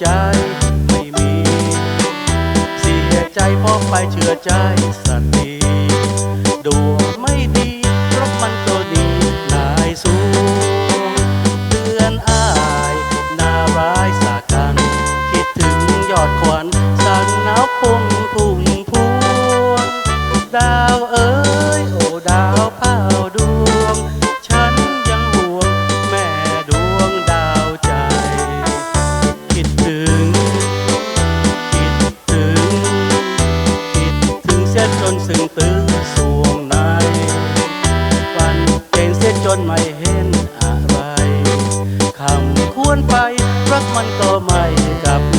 ใจไม่มี เสียใจเพราะไปเชื่อใจสติดวงไม่ดีเพ เสียจนซึ้งตื้อสวงในวันเป็นเสียจนไม่เห็นอะไร คำควรไปรักมันก็ไม่กลับ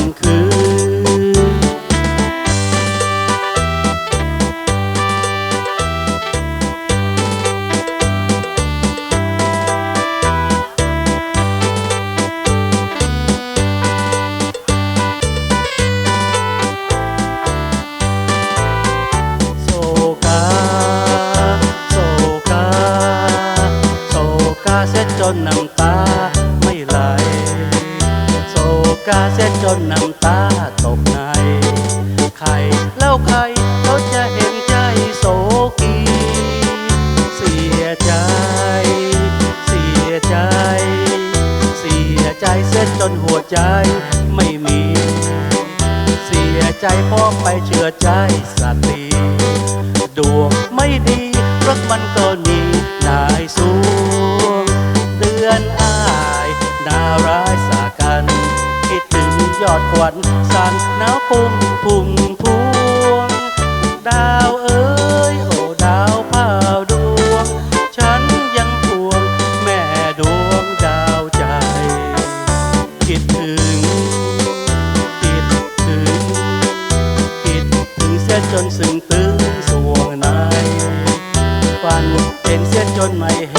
นน้ำตาไม่ไหลโศกาเสียจนน้ำตาตกในใครแล้วใครเขาจะเห็นใจโศกีเสียใจ เสียใจ เสียใจเสียจนหัวใจไม่มี เสียใจเพราะไปเชื่อใจสตรีดวงไม่ดีรักมันก็หนีน วันสันหนาวพุ่งพุ่งพวง ดาวเอ๋ยโอ้ดาวเผาดวง ฉันยังห่วงแม่ดวงดาวใจ คิดถึง คิดถึง คิดถึงเสียจนซึ้งตึงสวงในฝันเป็นเสียจนไม่เ